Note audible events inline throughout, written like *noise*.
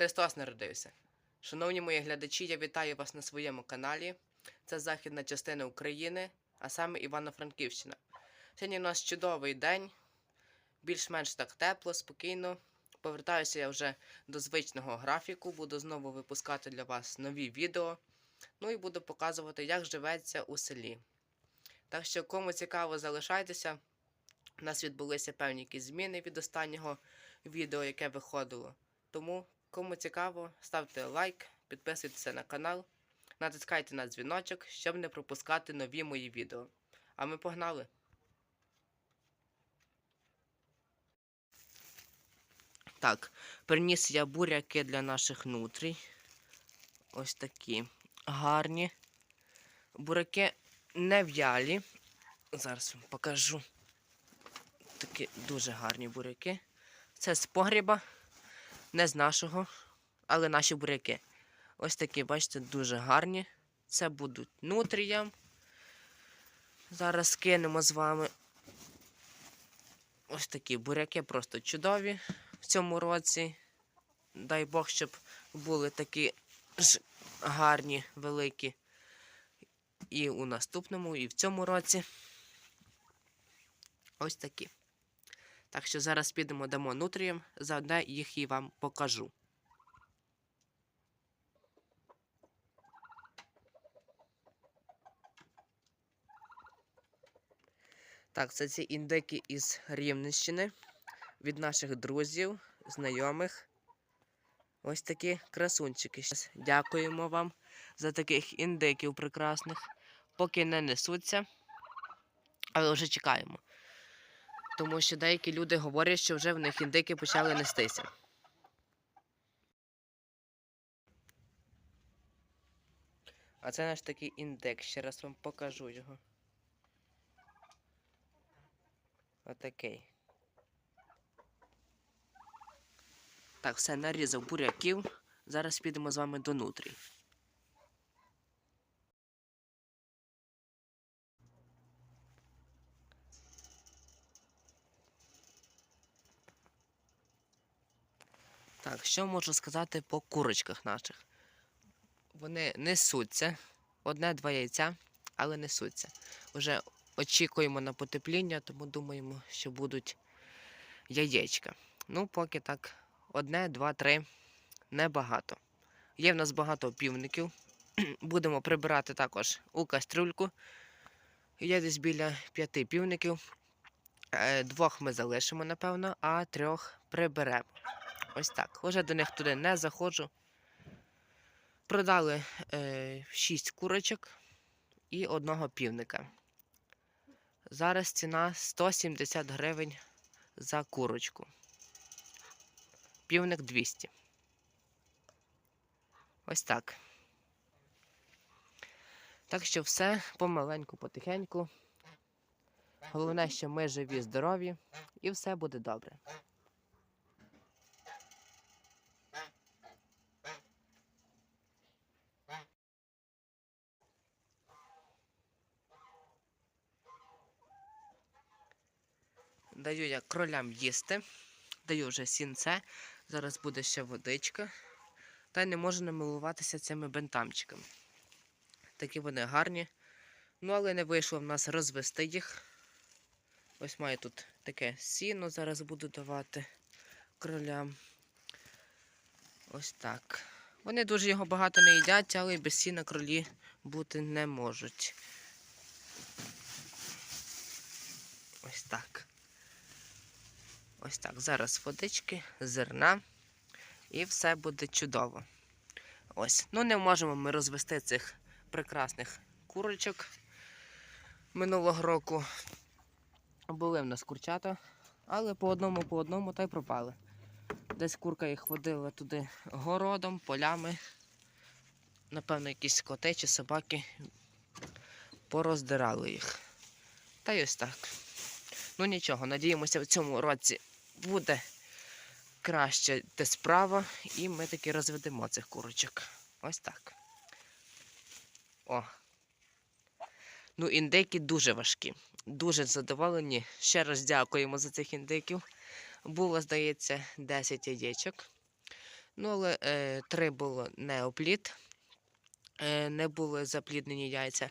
Христос народився. Шановні мої глядачі, я вітаю вас на своєму каналі. Це західна частина України, а саме Івано-Франківщина. Сьогодні у нас чудовий день, більш-менш так тепло, спокійно. Повертаюся я вже до звичного графіку, буду знову випускати для вас нові відео. Ну і буду показувати, як живеться у селі. Так що, кому цікаво, залишайтеся. У нас відбулися певні якісь зміни від останнього відео, яке виходило. Тому, кому цікаво, ставте лайк, підписуйтеся на канал, натискайте на дзвіночок, щоб не пропускати нові мої відео. А ми погнали! Так, приніс я буряки для наших нутрій. Ось такі гарні. Буряки не в'ялі. Зараз вам покажу. Такі дуже гарні буряки. Це з погріба, не з нашого, але наші буряки. Ось такі, бачите, дуже гарні. Це будуть нутріям. Зараз кинемо з вами. Ось такі буряки просто чудові в цьому році. Дай Бог, щоб були такі ж гарні, великі. І у наступному, і в цьому році. Ось такі. Так що зараз підемо дамо нутріям, заодно їх і вам покажу. Так, це ці індики із Рівненщини від наших друзів, знайомих. Ось такі красунчики. Дякуємо вам за таких індиків прекрасних. Поки не несуться, але вже чекаємо. Тому що деякі люди говорять, що вже в них індики почали нестися. А це наш такий індик. Ще раз вам покажу його. Отакий. Так, все, нарізав буряків. Зараз підемо з вами до нутрій. Так, що можу сказати по курочках наших? Вони несуться. Одне-два яйця, але несуться. Уже очікуємо на потепління, тому думаємо, що будуть яєчка. Ну, поки так, одне, два, три, небагато. Є в нас багато півників. *clears throat* Будемо прибирати також у кастрюльку. Є десь біля п'яти півників. Е, Двох ми залишимо, напевно, а трьох приберемо. Ось так. Уже до них туди не заходжу. Продали е, 6 курочок і одного півника. Зараз ціна 170 гривень за курочку. Півник 200. Ось так. Так що все помаленьку, потихеньку. Головне, що ми живі, здорові, і все буде добре. Даю я кролям їсти. Даю вже сінце. Зараз буде ще водичка. Та й не можу намилуватися цими бентамчиками. Такі вони гарні. Ну, але не вийшло в нас розвести їх. Ось маю тут таке сіно, зараз буду давати кролям. Ось так. Вони дуже його багато не їдять, але й без сіна кролі бути не можуть. Ось так. Ось так. Зараз водички, зерна, і все буде чудово. Ось. Ну, не можемо ми розвести цих прекрасних курочок. Минулого року були в нас курчата, але по одному, по одному та й пропали. Десь курка їх водила туди городом, полями. Напевно, якісь коти чи собаки пороздирали їх. Та й ось так. Ну нічого, надіємося, в цьому році буде краще те справа, і ми таки розведемо цих курочок. Ось так. О. Ну, індики дуже важкі. Дуже задоволені. Ще раз дякуємо за цих індиків. Було, здається, 10 яєчок. Ну, але е, три було не опліт, е, не були запліднені яйця.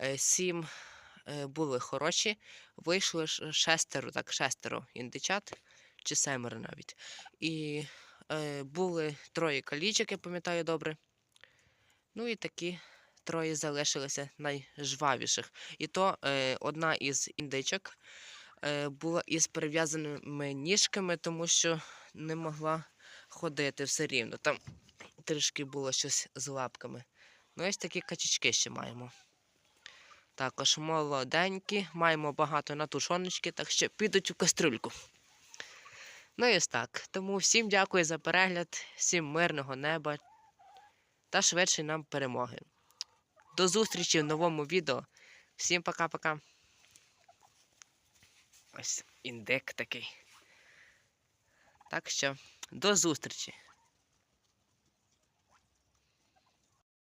Е, сім е, були хороші. Вийшло шестеро, так, шестеро індичат, чи семеро навіть. І е, були троє калічок, я пам'ятаю добре. Ну і такі троє залишилися найжвавіших. І то е, одна із індичок е, була із перев'язаними ніжками, тому що не могла ходити все рівно. Там трішки було щось з лапками. Ну, ось такі качечки ще маємо. Також молоденькі, маємо багато на тушоночки, так що підуть у кастрюльку. Ну і ось так. Тому всім дякую за перегляд, всім мирного неба та швидше нам перемоги. До зустрічі в новому відео. Всім пока-пока. Ось індик такий. Так що, до зустрічі.